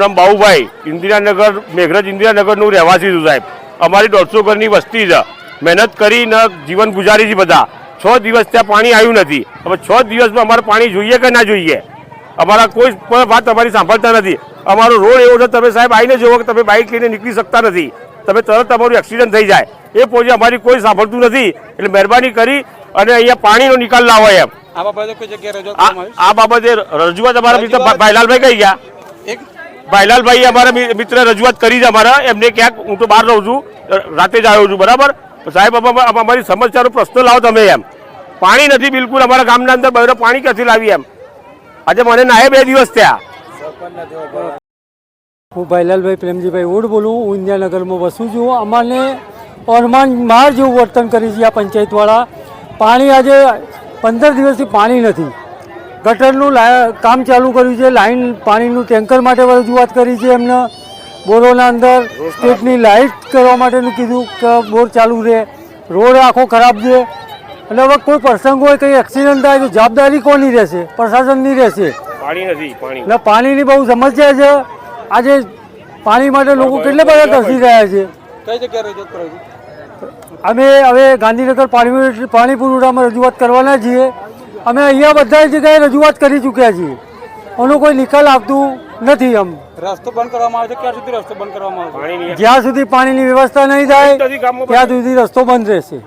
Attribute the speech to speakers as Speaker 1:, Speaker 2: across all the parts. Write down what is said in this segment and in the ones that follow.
Speaker 1: નામ? બાઉભાઈ. ઇન્દિરાનગર મેઘરજ ઇન્દિરાનગરનું રહેવાસી છું સાહેબ. અમારી દોઢસો ઘરની વસ્તી છે. મહેનત કરીને જીવન ગુજારી છે બધા. છ દિવસ ત્યાં પાણી આવ્યું નથી. હવે છ દિવસમાં અમારે પાણી જોઈએ કે ના જોઈએ? અમારા કોઈ પણ વાત તમારી સાંભળતા નથી. અમારો રોડ એવો છે તમે સાહેબ આવીને જુઓ કે તમે બાઇક લઈને નીકળી શકતા નથી. તમે તરત તમારું એક્સિડન્ટ થઈ જાય. એ પહોંચે અમારી કોઈ સાંભળતું નથી. એટલે મહેરબાની કરી અને અહીંયા પાણીનો નિકાલ લાવો એમ.
Speaker 2: આ બાબતે રજૂઆત
Speaker 1: અમારા મિત્ર ભાઈલાલભાઈ કહી ગયા?
Speaker 2: એક
Speaker 1: ભાઈલાલભાઈ અમારા મિત્ર રજૂઆત કરી છે અમારા. એમને ક્યાંક હું તો બહાર રહું છું. રાતે જ આવ્યો છું, બરાબર? સાહેબ અમા- અમા- અમારી સમસ્યાનો પ્રશ્ન લાવો તમે એમ. પાણી નથી બિલકુલ અમારા ગામના અંદર બહેરો પાણી ક્યાંથી લાવી એમ? આજે મને નાહે બે દિવસ થયા.
Speaker 3: હું ભાઈલાલભાઈ પ્રેમજીભાઈ ઓડ બોલું, હું ઇન્દિરાનગરમાં વસું છું. અમારે અરમાન માર જેવું વર્તન કરી છે આ પંચાયતવાળા. પાણી આજે પંદર દિવસથી પાણી નથી. ગટરનું લા- કામ ચાલુ કર્યું છે લાઈન પાણીનું ટેન્કર માટે રજૂઆત કરી છે એમને. બોરોના અંદર સ્ટેટની લાઇટ કરવા માટેનું કીધું કે બોર ચાલુ રહે. રોડ આખો ખરાબ છે. એટલે હવે કોઈ પ્રસંગ હોય કંઈ એક્સિડન્ટ થાય તો જવાબદારી કોની રહેશે? પ્રશાસનની રહેશે.
Speaker 1: પાણી નથી પાણી.
Speaker 3: એટલે પાણીની બહુ સમસ્યા છે. આજે પાણી માટે લોકો કેટલા બધા તરસી રહ્યા છે?
Speaker 2: કઈ જગ્યાએ?
Speaker 3: અમે હવે ગાંધીનગર પાણી પાણી પુરવઠામાં રજૂઆત કરવાના છીએ. અમે અહીંયા બધા જગ્યાએ રજૂઆત કરી ચૂક્યા છીએ. એનો કોઈ નિકાલ આવતું નથી એમ.
Speaker 2: રસ્તો બંધ કરવામાં આવે છે? ક્યાં સુધી રસ્તો બંધ કરવામાં આવે
Speaker 3: જ્યાં સુધી પાણીની વ્યવસ્થા નહીં થાય ત્યાં સુધી રસ્તો બંધ રહેશે.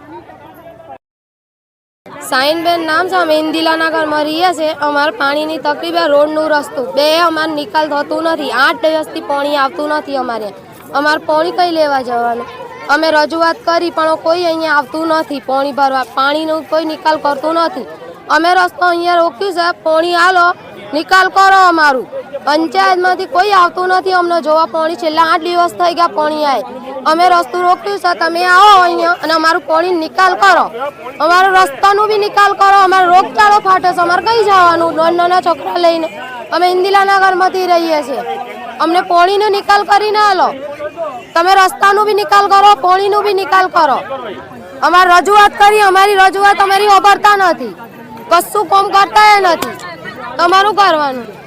Speaker 4: સાઈનબેન નામ છે અમે ઇન્દિલાનગરમાં રહીએ છીએ. અમારે પાણીની તકલીફ રોડનું રસ્તું. બે અમારે નિકાલ થતું નથી. આઠ દિવસથી પાણી આવતું નથી અમારે. અમારે પાણી કઈ લેવા જવાનું? અમે રજૂઆત કરી પણ કોઈ અહીંયા આવતું નથી પાણી ભરવા. પાણીનો કોઈ નિકાલ કરતું નથી. અમે રસ્તો અહીંયા રોક્યું છે, પાણી હાલો નિકાલ કરો અમારું. પંચાયતમાંથી કોઈ આવતું નથી, અમને જોવા પાણી છેલ્લા આઠ દિવસ થઈ ગયા પાણી આવે અમે રસ્તો રોક્યું છે, તમે આવો અહીંયા અને અમારું પાણી નિકાલ કરો. અમારો રસ્તાનું બી નિકાલ કરો, અમારો રોગચાળો ફાટે છે, અમારે કઈ જવાનું? નાના નાના છોકરા લઈને અમે ઇન્દિરાનગરમાંથી રહીએ છીએ. અમને પાણીનો નિકાલ કરીને આલો. તમે રસ્તાનું બી નિકાલ કરો, પાણીનું બી નિકાલ કરો. અમારે રજૂઆત કરી, અમારી રજૂઆત અમારી વાપરતા નથી. કશું કોમ કરતા નથી. તમારું કરવાનું.